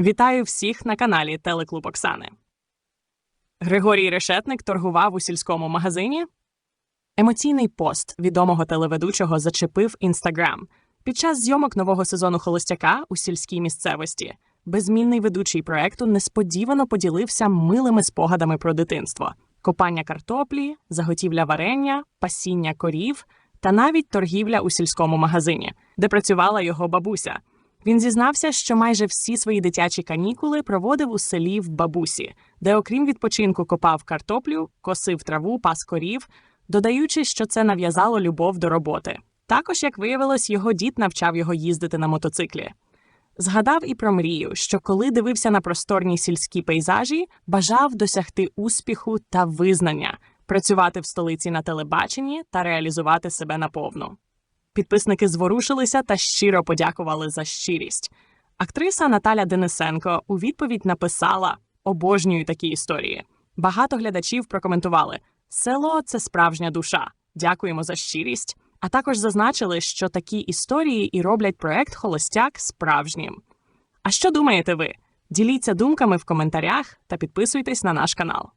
Вітаю всіх на каналі Телеклуб Оксани. Григорій Решетник торгував у сільському магазині. Емоційний пост відомого телеведучого зачепив інстаграм. Під час зйомок нового сезону Холостяка у сільській місцевості безмінний ведучий проекту несподівано поділився милими спогадами про дитинство: копання картоплі, заготівля варення, пасіння корів та навіть торгівля у сільському магазині, де працювала його бабуся. Він зізнався, що майже всі свої дитячі канікули проводив у селі в бабусі, де, окрім відпочинку, копав картоплю, косив траву, пас корів, додаючи, що це нав'язало любов до роботи. Також, як виявилось, його дід навчав його їздити на мотоциклі. Згадав і про мрію, що коли дивився на просторні сільські пейзажі, бажав досягти успіху та визнання, працювати в столиці на телебаченні та реалізувати себе наповну. Підписники зворушилися та щиро подякували за щирість. Актриса Наталя Денисенко у відповідь написала: обожнюю такі історії. Багато глядачів прокоментували: село це справжня душа. Дякуємо за щирість. А також зазначили, що такі історії і роблять проект Холостяк справжнім. А що думаєте ви? Діліться думками в коментарях та підписуйтесь на наш канал.